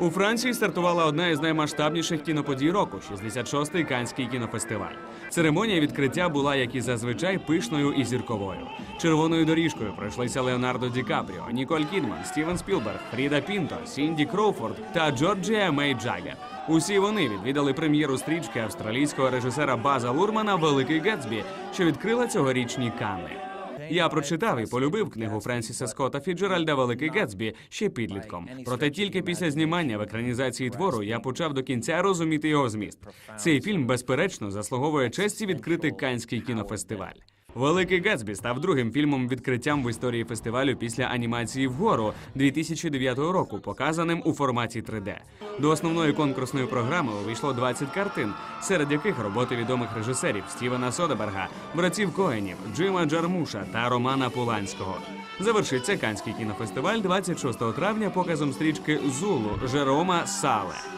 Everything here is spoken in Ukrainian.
У Франції стартувала одна із наймасштабніших кіноподій року 66-й Канський кінофестиваль. Церемонія відкриття була, як і зазвичай, пишною і зірковою. Червоною доріжкою пройшлися Леонардо Ді Капріо, Ніколь Кідман, Стівен Спілберг, Фріда Пінто, Сінді Кроуфорд та Джорджія Мей Джаггер. Усі вони відвідали прем'єру стрічки австралійського режисера База Лурмана Великий Гетсбі, що відкрила цьогорічні Канни. Я прочитав і полюбив книгу Френсіса Скотта Фіджеральда Великий Гетсбі ще підлітком. Проте тільки після знімання в екранізації твору я почав до кінця розуміти його зміст. Цей фільм, безперечно, заслуговує честі відкрити Канський кінофестиваль. Великий Гетсбі став другим фільмом відкриттям в історії фестивалю після анімації вгору 2009 року, показаним у форматі 3D. До основної конкурсної програми увійшло 20 картин, серед яких роботи відомих режисерів Стівена Содеберга, братів Коенів, Джима Джармуша та Романа Пуланського. Завершиться Канський кінофестиваль 26 травня показом стрічки Зулу Жерома Сале.